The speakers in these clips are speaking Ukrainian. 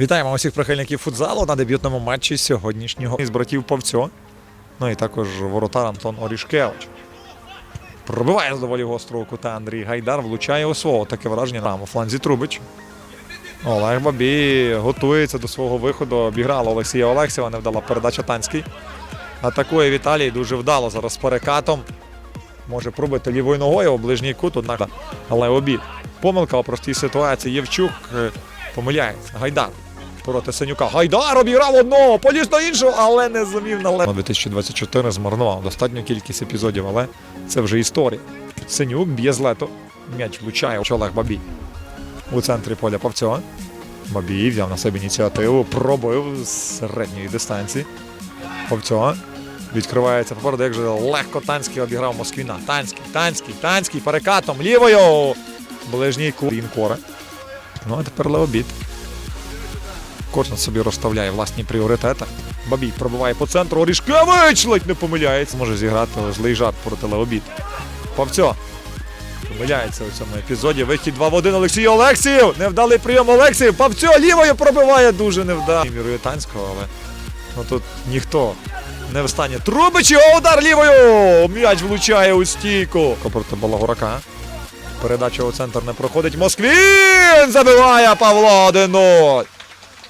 Вітаємо усіх прихильників футзалу на дебютному матчі сьогоднішнього із братів Павцьо. Ну і також воротар Антон Орішкевич. Пробиває з доволі гострого кута Андрій Гайдар, влучає у свого. Таке враження на фланзі Трубич. Олег Бабій готується до свого виходу. Обіграла Олексія Олексєва, невдала передача Танський. Атакує Віталій дуже вдало зараз перекатом. Може пробити лівою ногою у ближній кут, однак але обід. Помилка у простій ситуації. Євчук е, помиляється. Гайдар проти Синюка. Гайдар обіграв одного, поліз на іншого, але не зумів на 2024 змарнував достатню кількість епізодів, але це вже історія. Синюк б'є з лето. М'яч влучає Олег Бабій. У центрі поля Павцьова. Бабій взяв на себе ініціативу, пробив з середньої дистанції. Павцьова. Відкривається попереду, як же легко Танський обіграв Москвіна. Танський, Танський, Танський, перекатом лівою. Ближній кут Інкора. Ну а тепер Леобід. Кожен собі розставляє власні пріоритети. Бабій пробиває по центру. Орішкевич ледь не помиляється. Може зіграти злий жарт проти Леобід. Павцьо. Помиляється у цьому епізоді. Вихід 2 в 1 Олексій Олексіїв. Невдалий прийом Олексіїв. Павцьо лівою пробиває дуже невдало. Мірою Танського, але ну, тут ніхто не встане. Трубич його удар лівою. М'яч влучає у стійку. Проти Балагурака. Передача у центр не проходить. Москвін забиває Павло 1-0.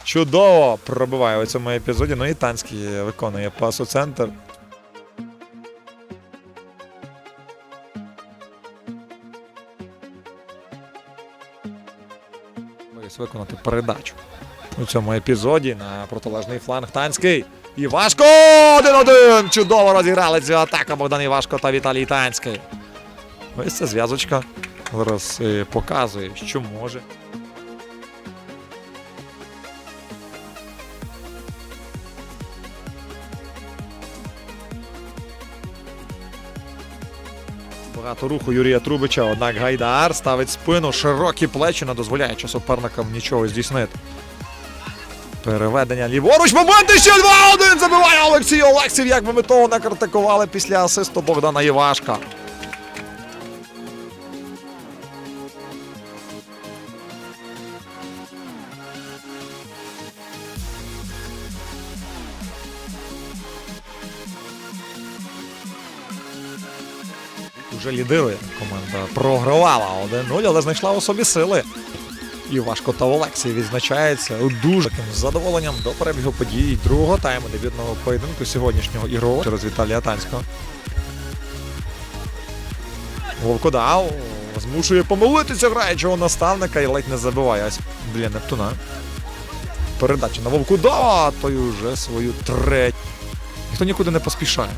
Чудово пробиває у цьому епізоді. Ну і Танський виконує пас у центр. Виконати передачу у цьому епізоді на протилежний фланг Танський. Івашко 1-1. Чудово розіграли цю атаку Богдан Івашко та Віталій Танський. Ось ця зв'язочка зараз е, показує, що може. Багато руху Юрія Трубича, однак Гайдар ставить спину, широкі плечі, не дозволяючи суперникам нічого здійснити. Переведення ліворуч. Моменти ще 2-1 забиває Олексій Олексів, як би ми того не критикували після асисту Богдана Івашка. Уже лідирує команда. Програвала 1-0, але знайшла у собі сили. І Важко та Олексій відзначається дуже таким задоволенням до перебігу подій другого тайму дебютного поєдинку сьогоднішнього ігрового через Віталія Танського. Вовкодав змушує помилитися граючого наставника і ледь не забиває ось для Нептуна. Передача на Вовкудава, той уже свою третю. Ніхто нікуди не поспішає.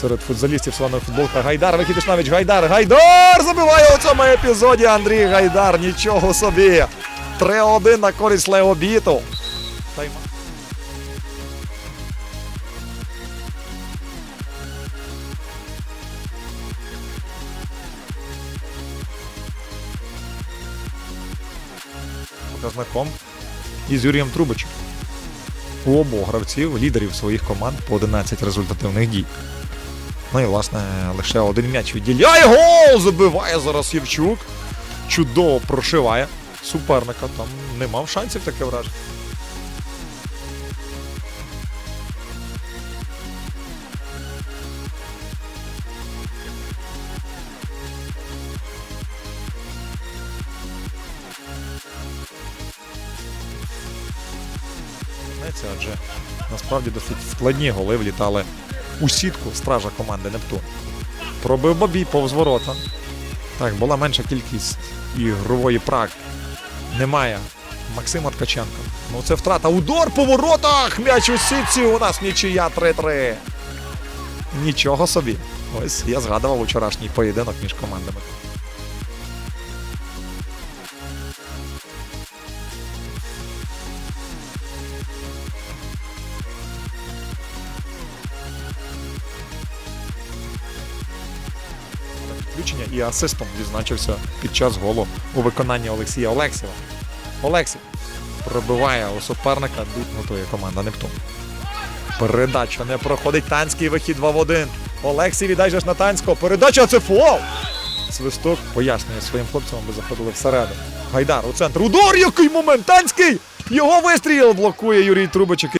Серед футзалістів славної футболка Гайдар. Вихід Гайдар. Гайдар забиває у цьому епізоді Андрій Гайдар. Нічого собі. 3-1 на користь Леобіту. Показником із Юрієм Трубичем. У обох гравців, лідерів своїх команд по 11 результативних дій. Ну і, власне, лише один м'яч відділяє. Гол! Забиває зараз Євчук. Чудово прошиває суперника. Там не мав шансів таке враження. Адже насправді досить складні голи влітали у сітку стража команди Нептун. Пробив Бабій повз ворота. Так, була менша кількість ігрової практики. Немає Максима Ткаченка. Ну це втрата. Удар по воротах! М'яч у сітці. У нас нічия 3-3. Нічого собі. Ось я згадував вчорашній поєдинок між командами. Включення і асистом відзначився під час голу у виконанні Олексія Олексєва. Олексій пробиває у суперника, готує команда Нептун. Передача не проходить танський вихід 2 в 1. Олексій віддай же ж на танського. Передача це фол! Свисток пояснює своїм хлопцям, аби заходили всередину. Гайдар у центр. Удар, який момент! Танський! Його вистріл блокує Юрій Трубачик.